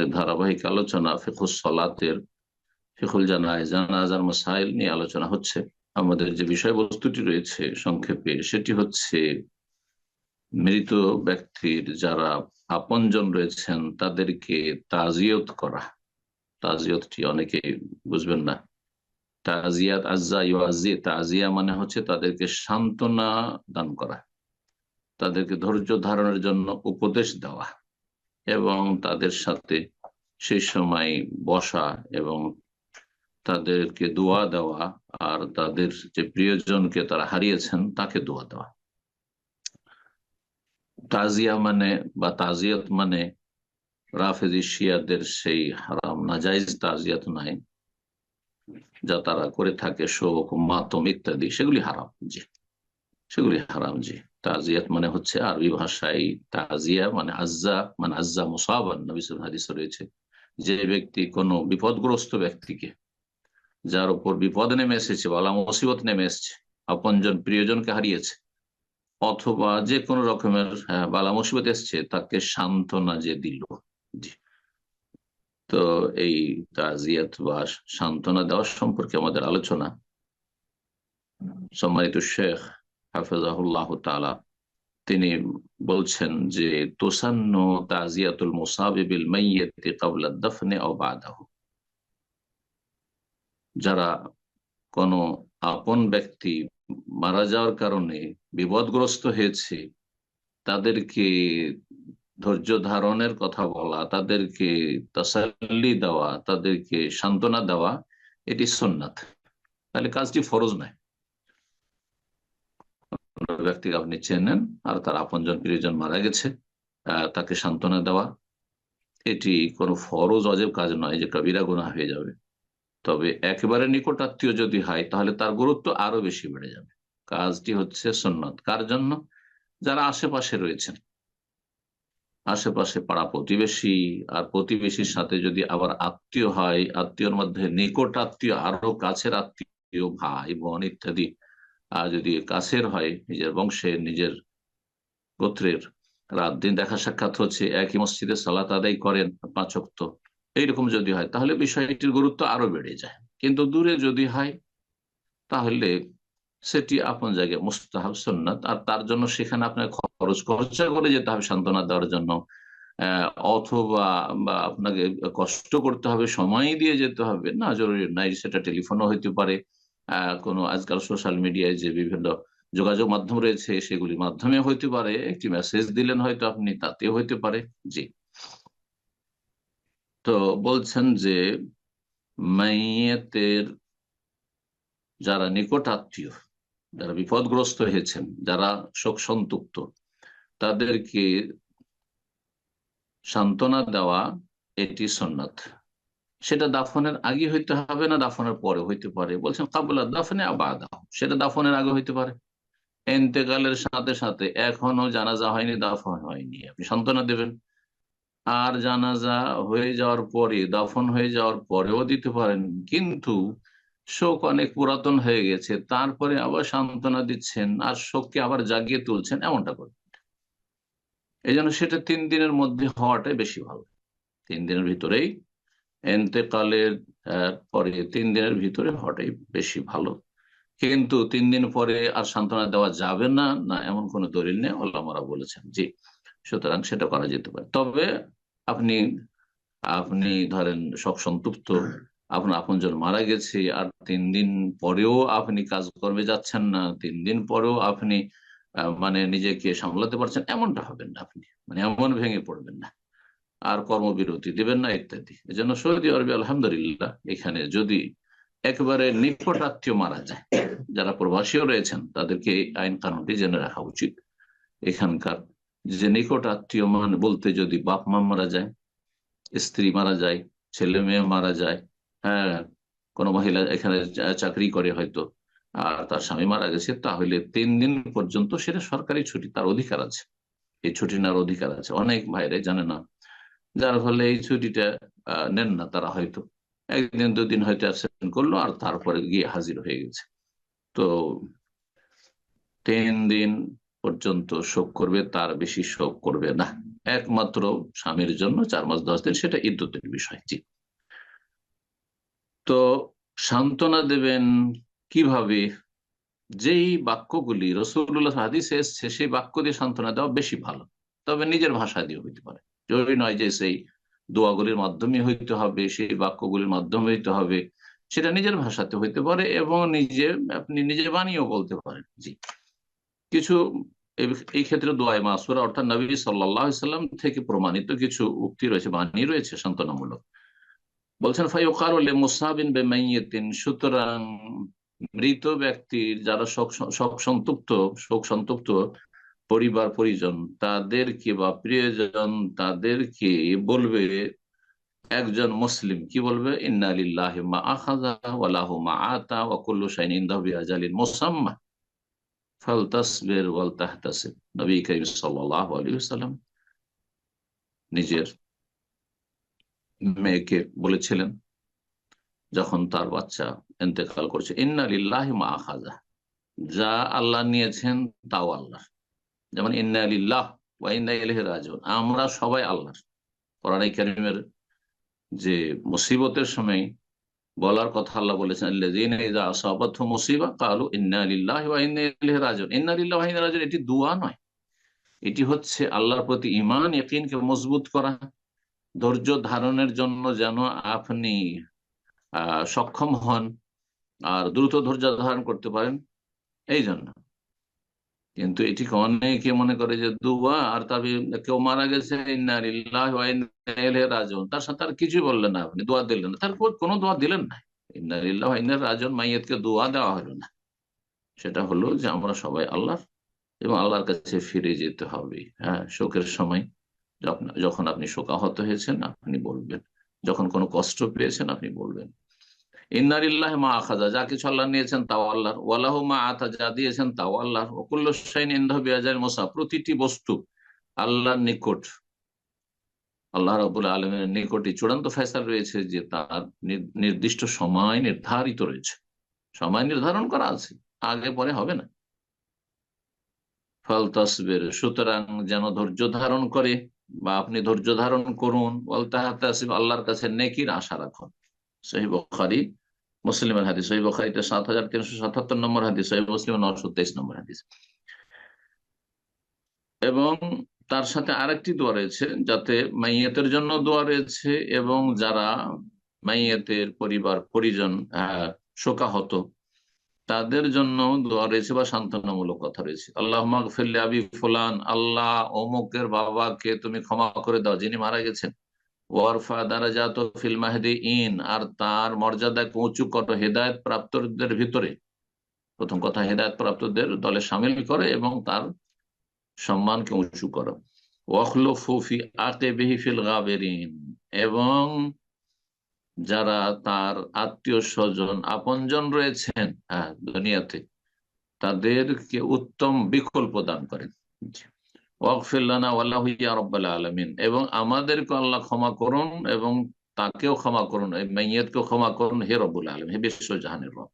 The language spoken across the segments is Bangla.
আমাদের ধারাবাহিক আলোচনা ফিকুল সলাতের ফিকুল জানায় জানাজার মাসাইল নিয়ে আলোচনা হচ্ছে। আমাদের যে বিষয়বস্তুটি রয়েছে সংক্ষেপে, সেটি হচ্ছে মৃত ব্যক্তির যারা আপনজন রয়েছেন, তাদেরকে তাজিয়ত করা। তাজিয়তটি অনেকে বুঝবেন না। তাজিয়াত আজ্জা ইউআজি তাজিয়া মানে হচ্ছে তাদেরকে সান্ত্বনা দান করা। তাদেরকে ধৈর্য ধারণের জন্য উপদেশ দেওয়া। এবং তাদের সাথে সেই সময় বসা এবং তাদেরকে দোয়া দেওয়া আর তাদের যে প্রিয়জনকে তারা হারিয়েছেন, তাকে দোয়া দেওয়া। তাজিয়া মানে বা তাজিয়ত মানে রাফেজি শিয়াদের সেই হারাম। নাজাইজ তাজিয়াত নাই, যা তারা করে থাকে, শোক, মাতম ইত্যাদি, সেগুলি হারাম। জি। সেগুলি হারাম জি। তাজিয়াত মানে হচ্ছে আরবি ভাষায় তাজিয়া মানে আজ্জা মানে আজ্জা মুসাবান নবী হাদিস রয়েছে। যে ব্যক্তি কোনো বিপদগ্রস্ত ব্যক্তিকে যার উপর বিপদ নেমে এসেছে বলা মুসিবত নেমে এসেছে আপনজন প্রিয়জনকে হারিয়েছে অথবা যে কোনো রকমের হ্যাঁ, বালা মুসিবত এসছে তাকে সান্ত্বনা যে দিল তো এই তাজিয়াত বা সান্ত্বনা দেওয়ার সম্পর্কে আমাদের আলোচনা। সম্মানিত শেখ হাফেজাহুল্লাহ তালা তিনি বলছেন যে, তোসান্ন তাজিয়াতুল মুসাবিবিল মাইয়াতি কাবলা দফনে ও যারা কোনো আপন ব্যক্তি মারা যাওয়ার কারণে বিপদগ্রস্ত হয়েছে, তাদেরকে ধৈর্য ধারণের কথা বলা, তাদেরকে তাসাল্লি দেওয়া, তাদেরকে সান্ত্বনা দেওয়া, এটি সোননাথ তাহলে কাজটি ফরজ নয়। ব্যক্তিকে আপনি চেনেন আর তার আপনজন, প্রিয়জন মারা গেছে তাকে সান্ত্বনা দেওয়া, এটি কোনো ফরজ, অজেব কাজ নয় যে কবিরা গুণা হয়ে যাবে। তবে একেবারে নিকটাত্মীয় যদি হয়, তাহলে তার গুরুত্ব আরও বেশি বেড়ে যাবে। কাজটি হচ্ছে সন্ন্যত কার জন্য? যারা আশেপাশে রয়েছেন। আশেপাশে পাড়া প্রতিবেশী আর প্রতিবেশীর সাথে যদি আবার আত্মীয় হয়, আত্মীয়র মধ্যে নিকট আত্মীয় আরও কাছের আত্মীয়, ভাই, বোন ইত্যাদি আর যদি কাছের হয়, নিজের বংশের নিজের গোত্রের রাত দিন দেখা সাক্ষাৎ হচ্ছে, একই মসজিদে সালাত আদায় করেন পাঁচক্ত এইরকম যদি হয়, তাহলে বিষয়টির গুরুত্ব আরও বেড়ে যায়। কিন্তু দূরে যদি হয়, তাহলে সেটি আপন জায়গায় মুস্তাহাব সন্ন্যত আর তার জন্য সেখানে আপনার খরচ, খরচা করে যেতে হবে সান্ত্বনা দেওয়ার জন্য। অথবা আপনাকে কষ্ট করতে হবে, সময় দিয়ে যেতে হবে। না, জরুরি নাই সেটা টেলিফোনও হইতে পারে। কোনো আজকাল সোশ্যাল মিডিয়ায় যে বিভিন্ন যোগাযোগ মাধ্যম রয়েছে, সেগুলির মাধ্যমে হইতে পারে। একটি মেসেজ দিলেন হয়তো আপনি তাতেও হইতে পারে। জি। তো বলছেন যে, মাইয়েতের যারা নিকট আত্মীয়, যারা বিপদগ্রস্ত হয়েছেন, যারা শোক সন্তুপ্ত, তাদেরকে সান্ত্বনা দেওয়া এটি সন্ন্যত। সেটা দাফনের আগে হইতে হবে না দাফনের পরে হইতে পারে? বলছেন কাবুল্লা দাফনে আবাদা সেটা দাফনের আগে হইতে পারে। এন্তেকালের সাথে সাথে এখনও জানাজা হয়নি, দাফন হয়নি। আপনি সান্ত্বনা দেবেন। আর জানাজা হয়ে যাওয়ার পরে, দাফন হয়ে যাওয়ার পরেও দিতে পারেন। কিন্তু শোক অনেক পুরাতন হয়ে গেছে, তারপরে আবার সান্ত্বনা দিচ্ছেন আর শোককে আবার জাগিয়ে তুলছেন, এমনটা করবেন এই জন্য সেটা তিন দিনের মধ্যে হওয়াটাই বেশি ভালো। তিন দিনের ভিতরেই এন্তেকালের পরে তিন দিনের ভিতরে হওয়াটাই বেশি ভালো। কিন্তু তিন দিন পরে আর সান্ত্বনা দেওয়া যাবে না না এমন কোন দলিল নেই আল্লাহরা বলেছেন। জি, সুতরাং সেটা করা যেতে পারে। তবে আপনি আপনি ধরেন সব সন্তুপ্ত আপনার আপনজন মারা গেছে, আর তিন দিন পরেও আপনি কাজ কর্মে যাচ্ছেন না, তিন দিন পরেও আপনি মানে নিজেকে সামলাতে পারছেন, এমনটা হবেন না আপনি। মানে এমন ভেঙে পড়বেন না। আর কর্মবিরতি দেবেন না, ইত্যাদি। এজন্য সৌদি আরবি, আলহামদুলিল্লাহ, এখানে যদি একবারে নিকট আত্মীয় মারা যায়, যারা প্রবাসীও রয়েছেন, তাদেরকে এই আইন কানুনটি জেনে রাখা উচিত। এখানকার যে নিকট আত্মীয় মান বলতে যদি বাপ মা মারা যায়, স্ত্রী মারা যায়, ছেলে মেয়ে মারা যায় হ্যাঁ কোনো মহিলা এখানে চাকরি করে হয়তো, আর তার স্বামী মারা গেছে, তাহলে তিন দিন পর্যন্ত সেটা সরকারি ছুটি, তার অধিকার আছে। এই ছুটি নেওয়ার অধিকার আছে। অনেক ভাইরে জানে না যার ফলে এই ছুটিটা নেন না তারা হয়তো। একদিন, দুদিন হয়তো অ্যাবসেন্ট করল আর তারপরে গিয়ে হাজির হয়ে গেছে। তো তিন দিন পর্যন্ত শোক করবে, তার বেশি শোক করবে না। একমাত্র স্বামীর জন্য চার মাস, দশ দিন, সেটা ইদ্যুতের বিষয়, জি। তো সান্ত্বনা দেবেন কীভাবে? যেই বাক্যগুলি রসুল্লাহ হাদিসে এসছে সেই বাক্য দিয়ে সান্ত্বনা দেওয়া বেশি ভালো, তবে নিজের ভাষা দিয়ে হইতে পারে। জরুরি নয় যে সেই দোয়াগুলির মাধ্যমে হইতে হবে, সেই বাক্যগুলির মাধ্যমে হইতে হবে। সেটা নিজের ভাষাতে হইতে পারে এবং নিজে, আপনি নিজে বানিয়েও বলতে পারেন। জি। কিছু এই ক্ষেত্রে দোয়াই মাসুরা, অর্থাৎ নবী সাল্লাম থেকে প্রমাণিত কিছু উক্তি রয়েছে, বাণী রয়েছে সান্ত্বনামূলক। বলছেন ফাইকার মুসাবিন বেমাইয়েতিন, সুতরাং মৃত ব্যক্তির যারা শোক সন্তুপ্ত শোক সন্তুপ্ত পরিবার, পরিজন, তাদেরকে বা প্রিয়জন তাদেরকে বলবে, একজন মুসলিম কি বলবে? নিজের মেয়েকে বলেছিলেন, যখন তার বাচ্চা এতেকাল করছে ইন্নালিল্লাহ মা আখাজা যা আল্লাহ নিয়েছেন, তাও আল্লাহ। যেমন ইন্নালিল্লাহ ওয়া ইন্না ইলাইহি রাজিউন। আমরা সবাই আল্লাহর। কোরআন কারীমের যে মুসিবতের সময় বলার কথা আল্লাহ বলেছেন মুসিবা কালু এটি দুয়া নয়। এটি হচ্ছে আল্লাহর প্রতি ইমান ইকিনকে মজবুত করা, ধৈর্য ধারণের জন্য যেন আপনি সক্ষম হন আর দ্রুত ধৈর্য ধারণ করতে পারেন। এই জন্য কিন্তু এটিকে অনেকে মনে করে যে দুয়া আর তবে, কেউ মারা গেছে রাজন তার সাথে আর কিছুই বললেন না আপনি, দোয়া দিলেন না। তারপর কোনো দোয়া দিলেন না। ইন্নারিল্লাহ রাজন মাইয়াতকে দোয়া দেওয়া হলো না। সেটা হলো যে আমরা সবাই আল্লাহ এবং আল্লাহর কাছে ফিরে যেতে হবে। হ্যাঁ শোকের সময় যখন আপনি শোকাহত হয়েছেন, আপনি বলবেন। যখন কোনো কষ্ট পেয়েছেন, আপনি বলবেন। ইন্নারিল্লাহ মা আখাজা যা কিছু আল্লাহ নিয়েছেন তাও আল্লাহর। ওয়ালাহ মা আতা, যা দিয়েছেন তাও আল্লাহর। ওকুল্লাইন ইন্দাহ বিয়াজার মোসা প্রতিটি বস্তু আল্লাহর নিকট, আল্লাহ রবুল আলমের নিকটে চূড়ান্ত ফেসাল রয়েছে যে তার নির্দিষ্ট সময় নির্ধারিত রয়েছে। সময় নির্ধারণ করা আছে, আগে পরে হবে না। ফল তসবের, সুতরাং যেন ধৈর্য ধারণ করে বা আপনি ধৈর্য ধারণ করুন। বল তাহাতে আল্লাহর কাছে নেকির আশা রাখুন। সেই বখারি মুসলিমের হাদিস, সহি বখারিতে সাত হাজার তিনশো সাতাত্তর নম্বর হাদিস, সহি মুসলিম নশো তেইশ নম্বর হাদিস। এবং তার সাথে আরেকটি দোয়া রয়েছে, যাতে মাইয়াতের জন্য দোয়া রয়েছে এবং যারা মাইয়াতের পরিবার, পরিজন শোকাহত, তাদের জন্য দোয়া রয়েছে বা সান্ত্বনামূলক কথা রয়েছে। আল্লাহ ফেললে আবি ফুলান, আল্লাহ অমুকের বাবাকে তুমি ক্ষমা করে দাও যিনি মারা গেছেন। ওয়ারফা দারাজাত ফিল মাহদি ইন আর তার মর্যাদাকে উঁচু কত? হেদায়ত প্রাপ্তদের ভিতরে। প্রথম কথা, হেদায়ত প্রাপ্তদের দলে সামিল করে এবং তার সম্মানকে উঁচু করো। ওয়াখলো ফুফি আতে বেহিফিল গাবেরিন, এবং যারা তার আত্মীয় স্বজন, আপনজন রয়েছেন হ্যাঁ দুনিয়াতে, তাদেরকে উত্তম বিকল্প দান করেন। আলমিন। এবং আমাদেরকে আল্লাহ ক্ষমা করুন এবং তাকেও ক্ষমা করুন মাইয়াতকেও ক্ষমা করুন হে রব্বুল আলম হে বিশ্ব জাহানের রব।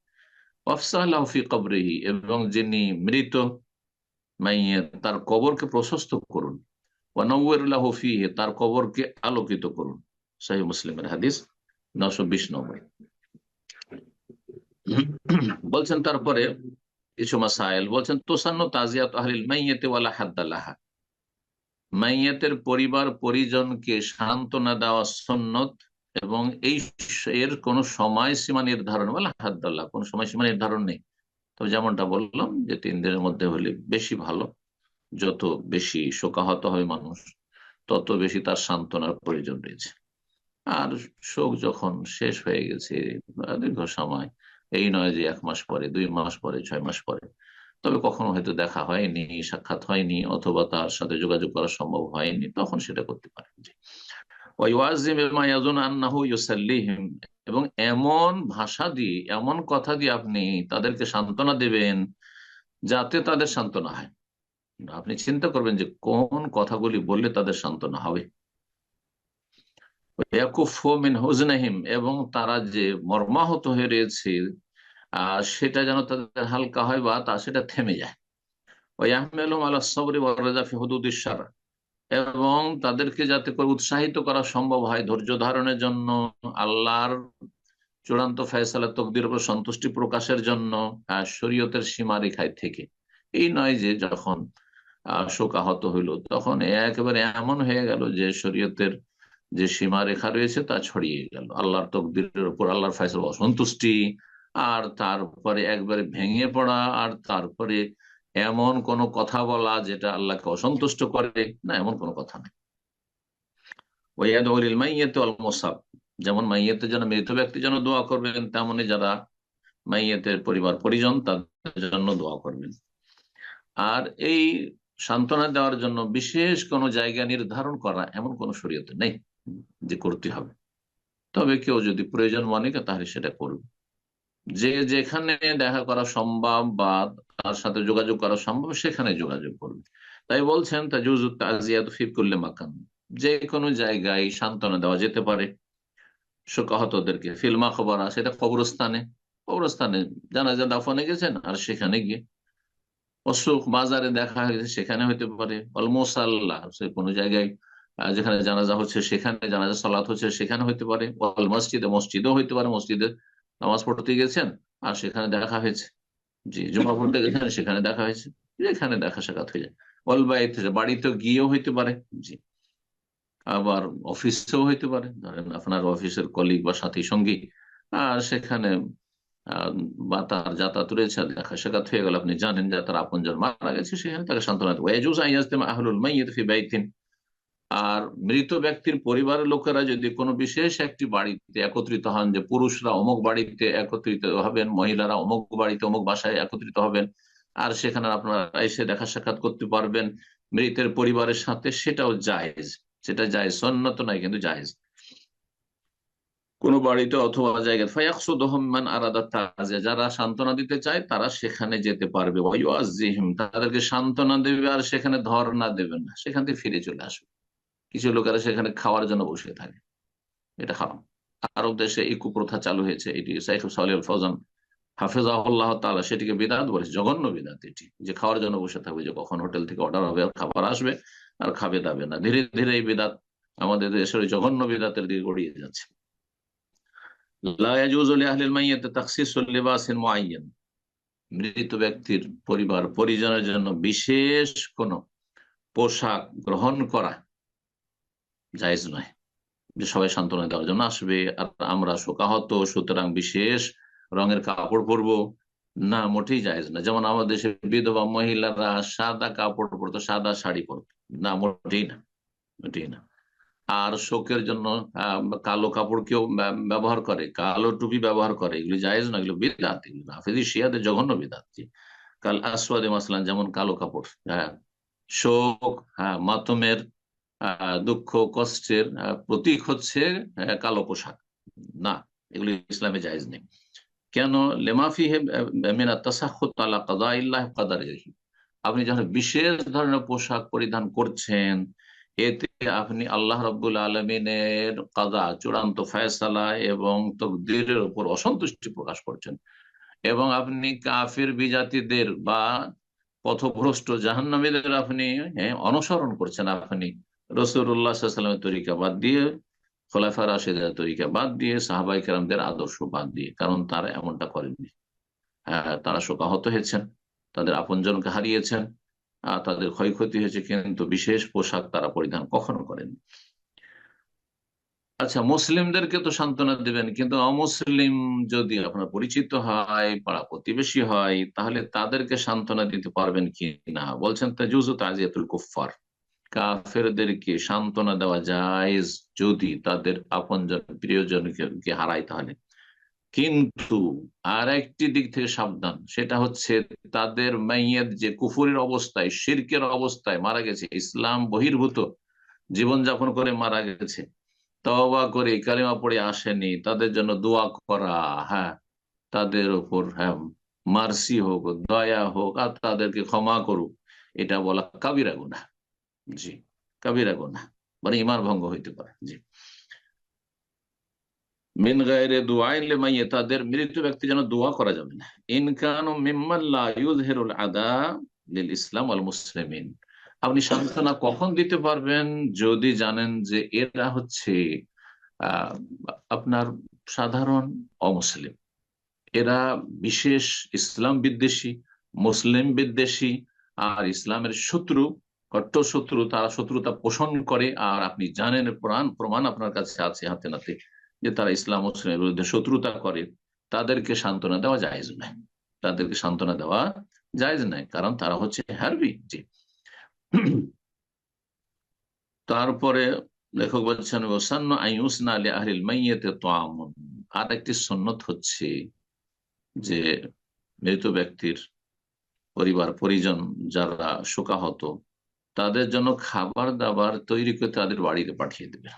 অফসাহি কবরিহি, এবং যিনি মৃত মাইয়াত তার কবরকে প্রশস্ত করুন। ওয়ানউল্লাহফি তার কবরকে আলোকিত করুন। সাহি মুসলিমের হাদিস নশো বিশ নম্বর। বলছেন তারপরে কিছু মাসাইল, বলছেন, তোসান্ন তাজিয়াত আহলিল মাইয়াতে ওয়ালা হাদ্দালাহা। মাইয়াতের পরিবার পরিজনকে সান্ত্বনা দেওয়া সন্নত এবং এই এর কোন সময়সীমা নির্ধারণ, বলে হাদ্দাল্লাহ, কোন সময়সীমা নির্ধারণ নেই। তবে যেমনটা বললাম যে তিন দিনের মধ্যে হলে বেশি ভালো, যত বেশি শোকাহত হয় মানুষ, তত বেশি তার সান্ত্বনার প্রয়োজন রয়েছে। আর শোক যখন শেষ হয়ে গেছে দীর্ঘ সময়, এই নয় যে এক মাস পরে, দুই মাস পরে, ছয় মাস পরে তবে কখনো হয়তো দেখা হয়নি, সাক্ষাৎ হয়নি অথবা তার সাথে যোগাযোগ করা সম্ভব হয়নি, তখন সেটা করতে পারেন এবং এমন ভাষা দিয়ে, এমন কথা দিয়ে আপনি তাদেরকে সান্ত্বনা দেবেন যাতে তাদের সান্ত্বনা হয়। আপনি চিন্তা করবেন যে, কোন কথাগুলি বললে তাদের সান্ত্বনা হবে। এবং তারা যে মর্মাহত হয়ে রয়েছে আহ সেটা যেন তাদের হালকা হয় বা তা সেটা থেমে যায়। ওই এবং তাদেরকে যাতে করে উৎসাহিত করা সম্ভব হয় ধৈর্য ধারণের জন্য, আল্লাহর চূড়ান্ত ফয়সালা তকদির উপর সন্তুষ্টি প্রকাশের জন্য শরীয়তের সীমারেখায় থেকে। এই নয় যে যখন শোকাহত হইল, তখন একেবারে এমন হয়ে গেল যে শরীয়তের যে সীমারেখা রয়েছে তা ছড়িয়ে গেল। আল্লাহর তকদিরের উপর, আল্লাহর ফয়সাল অসন্তুষ্টি আর তারপরে একবারে ভেঙে পড়া, আর তারপরে এমন কোন কথা বলা যেটা আল্লাহকে অসন্তুষ্ট করে, না, এমন কোন কথা নেই। ওয়াদ মাইয়াতে অল যেমন মাইয়েতের জন্য মৃত ব্যক্তির জন্য দোয়া করবেন, তেমনি যারা মাইয়েতের পরিবার পরিজন তাদের জন্য দোয়া করবেন। আর এই সান্ত্বনা দেওয়ার জন্য বিশেষ কোন জায়গা নির্ধারণ করা এমন কোন শরীয়তে নেই যে করতে হবে। তবে কেউ যদি প্রয়োজন মনে করে তাহলে সেটা করবে। যে যেখানে দেখা করা সম্ভব বা তার সাথে যোগাযোগ করা সম্ভব, সেখানে যোগাযোগ করবে। তাই বলছেন করলে মাকান। যে কোনো জায়গায় সান্ত্বনা দেওয়া যেতে পারে। শোকাহতদেরকে ফিল্মা খবর আছে এটা কবরস্থানে। কবরস্থানে জানা যা দাফনে গেছেন আর সেখানে গিয়ে। অসুখ বাজারে দেখা হয়েছে, সেখানে হইতে পারে। অলমোসাল্লাহ সে কোনো জায়গায় যেখানে জানাজা হচ্ছে, সেখানে জানাজা সালাত হচ্ছে, সেখানে হইতে পারে। মসজিদে, মসজিদও হইতে পারে, মসজিদে নামাজ পড়তে গেছেন, আর সেখানে দেখা হয়েছে। জি জমা পড়তে গেছেন, সেখানে দেখা হয়েছে। যেখানে দেখা সাক্ষাৎ হয়ে যায়। অল বাড়িতে বাড়িতে গিয়েও হইতে পারে, জি। আবার অফিসেও হইতে পারে। ধরেন আপনার অফিসের কলিগ বা সাথী, সঙ্গী, আর সেখানে বা তার যাতায়াত রয়েছে দেখা সাক্ষাৎ হয়ে গেল। আপনি জানেন যে তার আপনজন মারা গেছে, সেখানে তাকে সান্ত্বনা আহলুল মাইয়িত ফি বাইতিন। আর মৃত ব্যক্তির পরিবারের লোকেরা যদি কোনো বিশেষ একটি বাড়িতে একত্রিত হন যে পুরুষরা অমুক বাড়িতে একত্রিত হবেন, মহিলারা অমুক বাড়িতে, অমুক বাসায় একত্রিত হবেন, আর সেখানে আপনারা এসে দেখা সাক্ষাৎ করতে পারবেন, মৃতের পরিবারের সাথে সেটাও জায়েজ। সেটা যায় সন্ন্যত নাই কিন্তু জায়েজ। কোন বাড়িতে অথবা জায়গায় ফায়াকসুদহমান আরাদা তাজিয়া, যারা সান্ত্বনা দিতে চায় তারা সেখানে যেতে পারবে। তাদেরকে সান্ত্বনা দেবে আর সেখানে ধর্ণা দেবেন না, সেখান থেকে ফিরে চলে আসবে। কিছু লোকেরা সেখানে খাওয়ার জন্য বসে থাকে। এটা হারাম। আরব দেশে এই কুপ্রথা চালু হয়েছে। এটি সাইফুল সালিউল ফৌজান হাফেজাহুল্লাহ তালা সেটিকে বিদাত বলেছে জঘন্য বিদাত এটি। যে খাওয়ার জন্য বসে থাকবে, যে কখন হোটেল থেকে অর্ডার হবে, আর খাবার আসবে, আর খাবে দাবে না। ধীরে ধীরে এই বিদাত আমাদের দেশের জঘন্য বিদাতের দিকে গড়িয়ে যাচ্ছে। মৃত ব্যক্তির পরিবার, পরিজনের জন্য বিশেষ কোন পোশাক গ্রহণ করা জায়জ নয়। যে সবাই সান্ত্বনা দেওয়ার জন্য আসবে, আর আমরা শোকাহত, সুতরাং বিশেষ রঙের কাপড় পরবো, না, মোটেই জায়েজ না যেমন আমাদের দেশে বিধবা মহিলারা সাদা কাপড় পরতো, সাদা শাড়ি পরতো। না, মোটেই না মোটেই না। আর শোকের জন্য কালো কাপড় কেউ ব্যবহার করে, কালো টুপি ব্যবহার করে, এগুলি জায়েজ না এগুলো বিদাত হাফিজি শিয়াদের জঘন্য বিদাত কাল আসওয়াদে মাসলান যেমন কালো কাপড় হ্যাঁ শোক হ্যাঁ মাতমের দুঃখ কষ্টের প্রতীক হচ্ছে কালো পোশাক। না এগুলি ইসলামে জায়েজ নেই। কেন? লেমাফি আপনি যখন বিশেষ ধরনের পোশাক পরিধান করছেন এতে আপনি আল্লাহ রব্বুল আলমিনের কাদা চূড়ান্ত ফয়সালা এবং তকদিরের উপর অসন্তুষ্টি প্রকাশ করছেন। এবং আপনি কাফির বিজাতিদের বা পথভ্রষ্ট জাহান্নামীদের আপনি হ্যাঁ, অনুসরণ করছেন আপনি। রসুল্লাহামের তরিকা বাদ দিয়ে, খোলাফা রাশেদের তরিকা বাদ দিয়ে সাহাবাই কেরামদের আদর্শ বাদ দিয়ে, কারণ তারা এমনটা করেননি। হ্যাঁ তারা শোকাহত হয়েছেন, তাদের আপনজনকে হারিয়েছেন তাদের ক্ষয়ক্ষতি হয়েছে, কিন্তু বিশেষ পোশাক তারা পরিধান কখনো করেননি। আচ্ছা মুসলিমদেরকে তো সান্ত্বনা দিবেন, কিন্তু অমুসলিম যদি আপনার পরিচিত হয়, পাড়া প্রতিবেশী হয়, তাহলে তাদেরকে সান্ত্বনা দিতে পারবেন কি না? বলছেন তাজুজ তাজিয়াতুল কুফার কাফেরদেরকে সান্ত্বনা দেওয়া যায় যদি তাদের আপনজন প্রিয়জনকে হারায় তাহলে। কিন্তু আর একটি দিক থেকে সাবধান, সেটা হচ্ছে তাদের মাইয়ের যে কুফুরের অবস্থায়, শির্কের অবস্থায় মারা গেছে, ইসলাম বহির্ভূত, জীবনযাপন করে মারা গেছে তবা করে, কালিমা পড়ে আসেনি, তাদের জন্য দোয়া করা হ্যাঁ তাদের উপর হ্যাঁ মার্সি হোক, দয়া হোক, আর তাদেরকে ক্ষমা করুক, এটা বলা কাবিরা গুনা জি, কাবিরা গোনা মানে ইমান ভঙ্গ হইতে পারে, জি। মিন গায়রে দুআইন মাইয়ে তাদের মৃত ব্যক্তি যেন দোয়া করা যাবে না। ইনকান মিম্মাল্লা ইউযহিরুল আদা লিল ইসলাম ওয়াল মুসলিমিন। আপনি সান্ত্বনা কখন দিতে পারবেন? যদি জানেন যে এরা হচ্ছে আপনার সাধারণ অমুসলিম। এরা বিশেষ ইসলাম বিদ্বেষী, মুসলিম বিদ্বেষী, আর ইসলামের শত্রু শত্রু তারা শত্রুতা পোষণ করে। আর আপনি জানেন প্রমাণ প্রমাণ আপনার কাছে আছে হাতে নাতে, যে তারা ইসলাম মুসলিমের বিরুদ্ধে শত্রুতা করে। তাদেরকে সান্ত্বনা দেওয়া জায়েজ নয়। তাদেরকে সান্ত্বনা দেওয়া জায়েজ নয়, কারণ তারা হচ্ছে হারবি, জি। তারপরে লেখক বলছেন, ওসান্ন আইউসনা আলী আহলিল মাইয়েতে তো আর একটি সন্ন্যত হচ্ছে যে মৃত ব্যক্তির পরিবার, পরিজন যারা শোকাহত তাদের জন্য খাবার দাবার তৈরি করে তাদের বাড়িতে পাঠিয়ে দেবেন।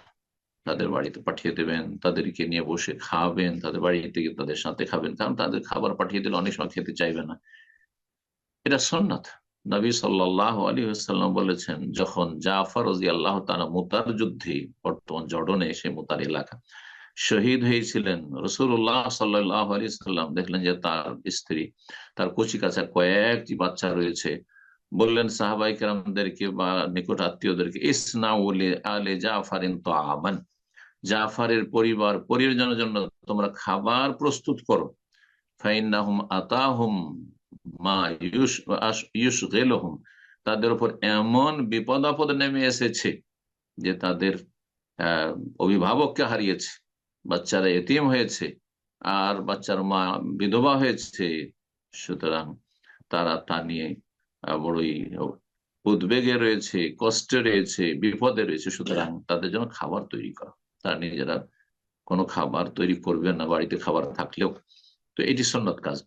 তাদের বাড়িতে পাঠিয়ে দেবেন, তাদেরকে নিয়ে বসে খাবেন, তাদের বাড়িতে গিয়ে তাদের সাথে খাবেন, কারণ তাদের খাবার পাঠিয়ে দিলে অনেক সময় খেতে চাইবে না। এটা সন্ন্যত নবী সাল্লাহ আলী সাল্লাম বলেছেন, যখন জাফর রাজি আল্লাহ তালা মুতার যুদ্ধে, বর্তমান জর্ডনে সে মুতার এলাকা শহীদ হয়েছিলেন রসুল্লাহ সাল্লাহ আলী সাল্লাম দেখলেন যে তার স্ত্রী, তার কচি কাছা কয়েকটি বাচ্চা রয়েছে। বললেন সাহাবাই কেরামদেরকে বা নিকট আত্মীয়দেরকে, ইসনা আলে জাফারিন তো আমান জাফারের পরিবার পরিজনের জন্য তোমরা খাবার প্রস্তুত করো। ফাইনাহুম আতাহুম মা ইউস গেলহুম তাদের উপর এমন বিপদ আপদ নেমে এসেছে যে তাদের অভিভাবককে হারিয়েছে, বাচ্চারা এতিম হয়েছে আর বাচ্চার মা বিধবা হয়েছে। সুতরাং তারা তা নিয়ে বড়ই উদ্বেগে রয়েছে, কষ্টে রয়েছে, বিপদে রয়েছে, সুতরাং তাদের জন্য খাবার তৈরি করা। তারা নিজেরা কোনো খাবার তৈরি করবে না, বাড়িতে খাবার থাকলেও। তো এটি সন্ন্যত কাজ।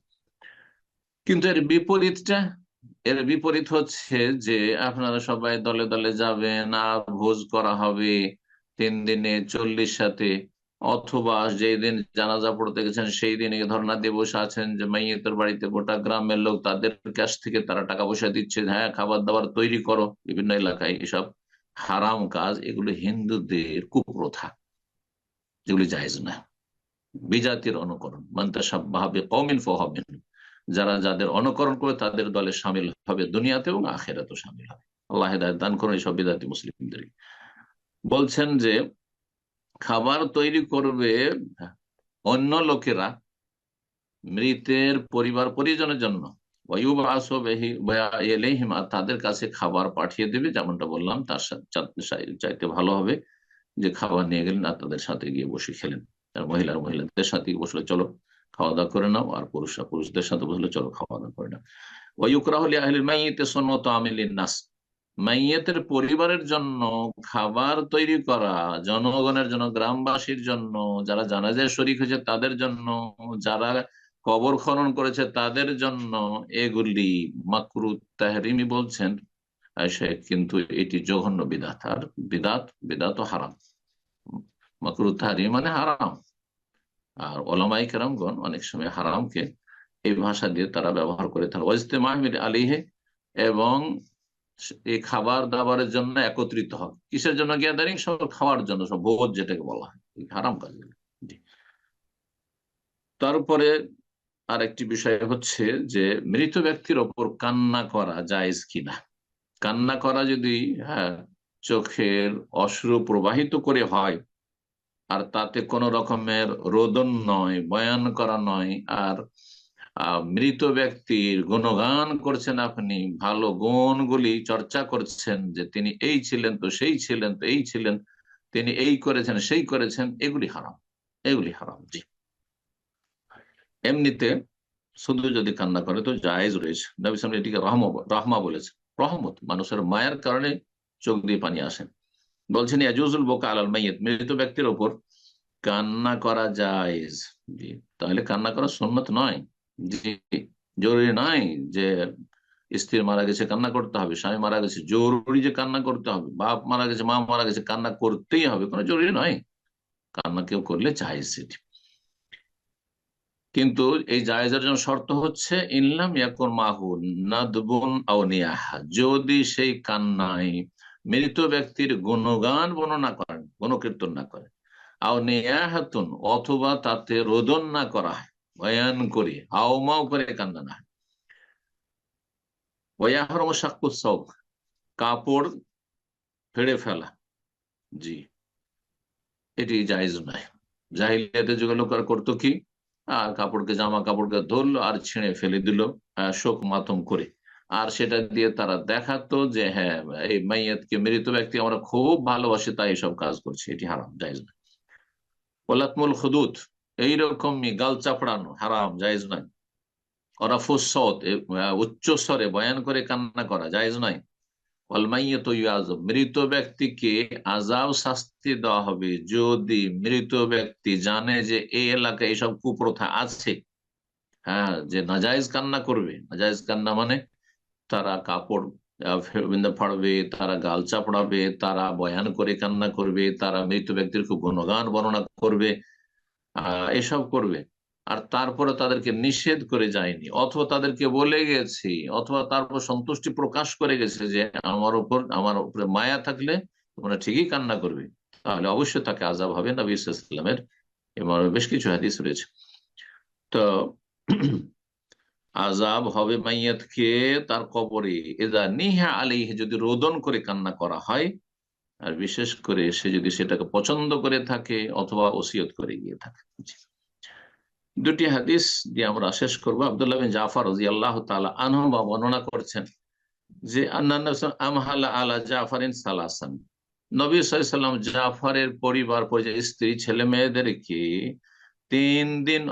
কিন্তু এর বিপরীতটা, এর বিপরীত হচ্ছে যে আপনারা সবাই দলে দলে যাবেন, আর ভোজ করা হবে তিন দিনে চল্লিশ সাথে। অথবা যেই দিন জানাজা পড়তে গেছেন, সেই দিনে ধর্ণা দিয়ে বসে আছেন যে মাইয়েতের বাড়িতে গোটা গ্রামের লোক তাদের কাছ থেকে তারা টাকা পয়সা দিচ্ছে হ্যাঁ খাবার দাবার তৈরি করো, বিভিন্ন এলাকায় এসব হারাম কাজ, এগুলো হিন্দুদের কুপ্রথা, যেগুলি জায়জ না। বিজাতির অনুকরণ মান্তাসাব ভাবে কমিন ফহমিন যারা যাদের অনুকরণ করে তাদের দলে সামিল হবে দুনিয়াতে এবং আখেরাতেও সামিল হবে। আল্লাহ দান করুন এইসব বিদাতি মুসলিমদের বলছেন যে খাবার তৈরি করবে অন্য লোকেরা মৃতের পরিবার পরিজনের জন্য। তাদের কাছে খাবার পাঠিয়ে দেবে, যেমনটা বললাম, তার চাইতে ভালো হবে যে খাবার নিয়ে গেলেন আর তাদের সাথে গিয়ে বসে খেলেন। আর মহিলার মহিলাদের সাথে বসলে চলো খাওয়া দাওয়া করে নাও, আর পুরুষরা পুরুষদের সাথে বসলে চলো খাওয়া দাওয়া করে নাও। ওয়ুকরা হলে আহিল মাইতে সন্নত আমিলিন নাস। মাইয়েতের পরিবারের জন্য খাবার তৈরি করা, জনগণের জন্য, গ্রামবাসীর জন্য, যারা জানাজায় শরিক হয়েছে তাদের জন্য, যারা কবর খনন করেছে তাদের জন্য এগুলি মাকরু তাহরিমি বলছেন। কিন্তু এটি জঘন্য বিদাত আর বিদাত বিদাত হারাম। মাকরু তাহরিম মানে হারাম। আর ওলামাই কেরামগণ অনেক সময় হারামকে এই ভাষা দিয়ে তারা ব্যবহার করে থাকে ওয়াজতে মাহমির আলিহে এবং এই খাবার দাবারের জন্য একত্রিত হবে কিসের জন্য গ্যাদারিং সব খাওয়ার জন্য, সব ভোজ যেটাকে বলা হয়। হারাম কাজ। তারপরে আর একটি বিষয় হচ্ছে যে, মৃত ব্যক্তির ওপর কান্না করা জায়েজ কিনা? কান্না করা যদি হ্যাঁ চোখের অশ্রু প্রবাহিত করে হয়, আর তাতে কোনো রকমের রোদন নয়, বয়ান করা নয়, আর মৃত ব্যক্তির গুণগান করছেন আপনি, ভালো গুণগুলি চর্চা করছেন যে তিনি এই ছিলেন তো সেই ছিলেন তো এই ছিলেন, তিনি এই করেছেন, সেই করেছেন, এগুলি হারাম এগুলি হারাম, জি। এমনিতে শুধু যদি কান্না করে তো জায়েজ রয়েছে। নবী এটিকে রহম রহমা বলেছে রহমত, মানুষের মায়ের কারণে চোখ দিয়ে পানি আসেন বলছেন, ইয়াজুজুল বোকা আলাল মাইয়েত, মৃত ব্যক্তির ওপর কান্না করা যায় তাহলে কান্না করা সন্ন্যত নয়। জরুরি নয় যে স্ত্রী মারা গেছে, কান্না করতে হবে, স্বামী মারা গেছে, জরুরি যে কান্না করতে হবে, বাপ মারা গেছে, মা মারা গেছে, কান্না করতেই হবে, কোনো জরুরি নয়। কান্না কেউ করলে চাই সেটি কিন্তু এই জায়েজের জন্য শর্ত হচ্ছে ইনলাম ইয়াকুন মাহু নাদবুন যদি সেই কান্নায় মৃত ব্যক্তির গুণগান বর্ণনা করেন, গুণকীর্তন না করেন আউনিয়াহাতুন অথবা তাতে রোদন না করা হয়। বয়ান করে, হাওমাও করে কান্দা না। ওয়াহরম সাক্ষুৎসব কাপড় ফেড়ে ফেলা। জি, এটি জায়েজ নয়। জাহিলিয়াতে যুগে লোকেরা করতো কি? আর কাপড়কে, জামা কাপড়কে ধরলো আর ছিঁড়ে ফেলে দিল শোক মাতম করে। আর সেটা দিয়ে তারা দেখাতো যে হ্যাঁ এই মাইয়াতকে মৃত ব্যক্তি আমরা খুব ভালোবাসি, তাই এসব কাজ করছি। এটি হারাম, জায়েজ না ওলাতমুল খুদুত এইরকমই গাল চাপড়ানো, হারাম, জায়েজ নয়। ওরা ফুসত উচ্চ স্বরে বয়ান করে কান্না করা, জায়েজ আজব মৃত ব্যক্তিকে আজাব শাস্তি দেওয়া হবে যদি মৃত ব্যক্তি জানে যে এই এলাকায় এইসব কুপ্রথা আছে। হ্যাঁ যে নাজাইজ কান্না করবে। নাজাইজ কান্না মানে তারা কাপড় ফাড়বে, তারা গাল চাপড়াবে, তারা বয়ান করে কান্না করবে, তারা মৃত ব্যক্তির খুব গুণগান বর্ণনা করবে। এসব করবে। আর তারপরে তাদেরকে নিষেধ করে যায়নি। অথবা তাদেরকে বলে গেছি, অথবা তারপর সন্তুষ্টি প্রকাশ করে গেছে যে আমার উপর, আমার উপরে মায়া থাকলে তোমরা ঠিকই কান্না করবে। তাহলে অবশ্যই তাকে আজাব হবে নবী ইসলামের এবং বেশ কিছু হাদিস রয়েছে। তো আজাব হবে মাইয়াতকে তার কবরে। এদা নিহা আলিহ যদি রোদন করে কান্না করা হয় আর বিশেষ করে সে যদি সেটাকে পছন্দ করে থাকে অথবা ওসিয়ত করে গিয়ে থাকে। দুটি হাদিস দিয়ে আমরা শেষ করব। আব্দুল্লাহ জাফর রাজি আল্লাহ তালা আনহু বা বর্ণনা করছেন যে আমহালা আলা জাফারিন সালাসান। নবী সাল্লাম জাফরের পরিবার পরিচয় স্ত্রী, ছেলে মেয়েদেরকে তিন দিন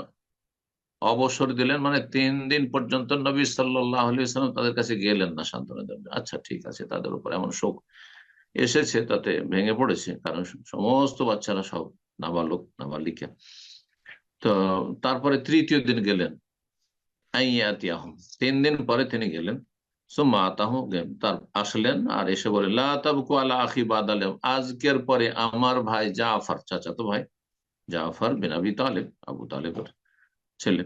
অবসর দিলেন মানে তিন দিন পর্যন্ত নবী সাল্লাহ সাল্লাম তাদের কাছে গেলেন না সান্ত্বনা দেবেন আচ্ছা ঠিক আছে, তাদের উপর এমন শোক এসেছে, তাতে ভেঙে পড়েছে, কারণ সমস্ত বাচ্চারা সব নাবালক, নাবালিকা। তো তারপরে তৃতীয় দিন গেলেন আইয়াতিয়াহম তিন দিন পরে তিনি গেলেন, সুম্মা আতাহ তার আসলেন আর এসে বলে, লা তাবকু আলা আখি বাদালেম আজকের পরে আমার ভাই জাফর, চাচাতো ভাই জাফর বিন আবি তালেব, আবু তালেবের ছেলে।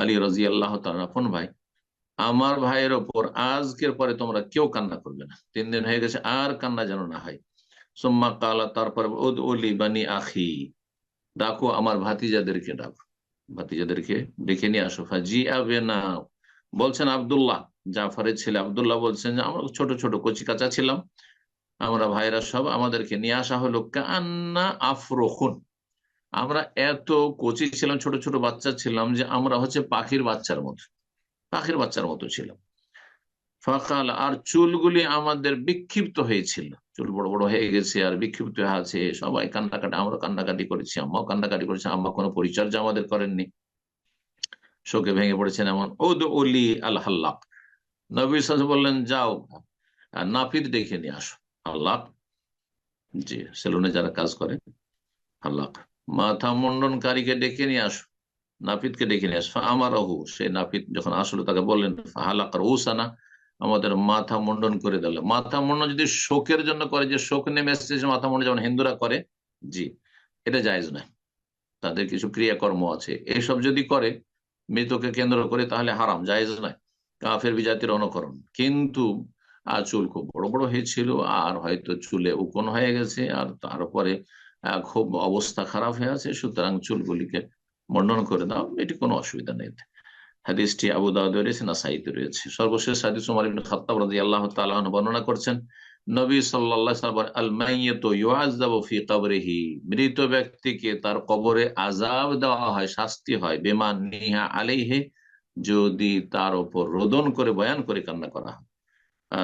আলী রাজি আল্লাহ তার আপন ভাই। আমার ভাইয়ের ওপর আজকের পরে তোমরা কেউ কান্না করবে না। তিন দিন হয়ে গেছে, আর কান্না যেন না হয়। সোম্মা কালা, তারপর ওলি বানি আখি। ডাকো আমার ভাতিজাদেরকে, ডাকো। ভাতিজাদেরকে ডেকে নিয়ে আসো। জি আবে না বলছেন আবদুল্লাহ, জাফরের ছেলে আবদুল্লাহ বলছেন যে, আমরা ছোট ছোট কচি কাঁচা ছিলাম। আমরা ভাইরা সব আমাদেরকে নিয়ে আসা হলো, কান্না আফরোখুন। আমরা এত কচি ছিলাম, ছোট ছোট বাচ্চা ছিলাম যে, আমরা হচ্ছে পাখির বাচ্চার মতো। পাখির বাচ্চার মতো ছিলাম ফাঁকাল, আর চুলগুলি আমাদের বিক্ষিপ্ত হয়েছিল। চুল বড় বড় হয়ে গেছে, আর বিক্ষিপ্ত হয়ে আছে। সবাই কান্নাকাটি আমরা কান্নাকাটি করেছি, আম্মাও কান্নাকাটি করেছি, আম্মা কোনো পরিচর্যা আমাদের করেননি। শোকে ভেঙে পড়েছেন এমন ওদ অলি আল হাল্লাক নবী বললেন, যাও নাপিত ডেকে নিয়ে আসো। হাল্লাক? জি, সেলুনে যারা কাজ করে, হাল্লাক। মাথা মুন্ডনকারীকে ডেকে নিয়ে আসো। নাপিতকে ডেকে নিয়ে আসো। আমার অহু সে নাপিত যখন আসলো তাকে বললেন হালাকার উসানা আমাদের মাথা মুন্ডন করে দিল। মাথা মুন্ডন যদি শোকের জন্য করে যে শোক নেমে এসেছে মাথা মুন্ডন যেমন হিন্দুরা করে জি এটা জায়েজ নয়। তাদের কিছু ক্রিয়াকর্ম আছে। এইসব যদি করে মৃতকে কেন্দ্র করে তাহলে হারাম জায়েজ নয়। কাফের বিজাতির অনুকরণ। কিন্তু আর চুল খুব বড় বড় হয়েছিল আর হয়তো চুলে উকন হয়ে গেছে আর তারপরে আহ, খুব অবস্থা খারাপ হয়ে আছে সুতরাং চুলগুলিকে মন্ডন করে দাও, এটি কোনো অসুবিধা নেই। হাদিসটি আবু দাউদ রয়েছে না সাইতে রয়েছে। সর্বশেষ হাদিস উমর ইবনে খাত্তাব রাদিয়াল্লাহু তাআলা আনহু বর্ণনা করছেন, নবী সাল্লাল্লাহু আলাইহি ওয়াসাল্লাম আল মাইয়াতু ইউআযাবু ফি কবরিহি। মৃত ব্যক্তিকে তার কবরে আযাব দেওয়া হয়, শাস্তি হয়। বিমান নিহা আলাইহি, যদি তার উপর রোদন করে, বয়ান করে কান্না করা হয়।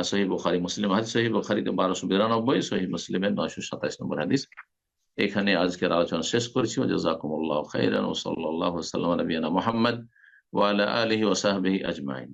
সহিহ বুখারী, মুসলিম হাদিস, সহিহ বুখারীতে বারোশো বিরানব্বই, সহিহ মুসলিমের নয়শো সাতাইশ নম্বর হাদিস। এখানে আজকের আলোচনা শেষ করছি। জাজাকুমুল্লাহ খাইরান ও সাল্লাল্লাহু সাল্লাম নবীনা মোহাম্মদ ওয়া আলা ওসাহাবি আজমাইন।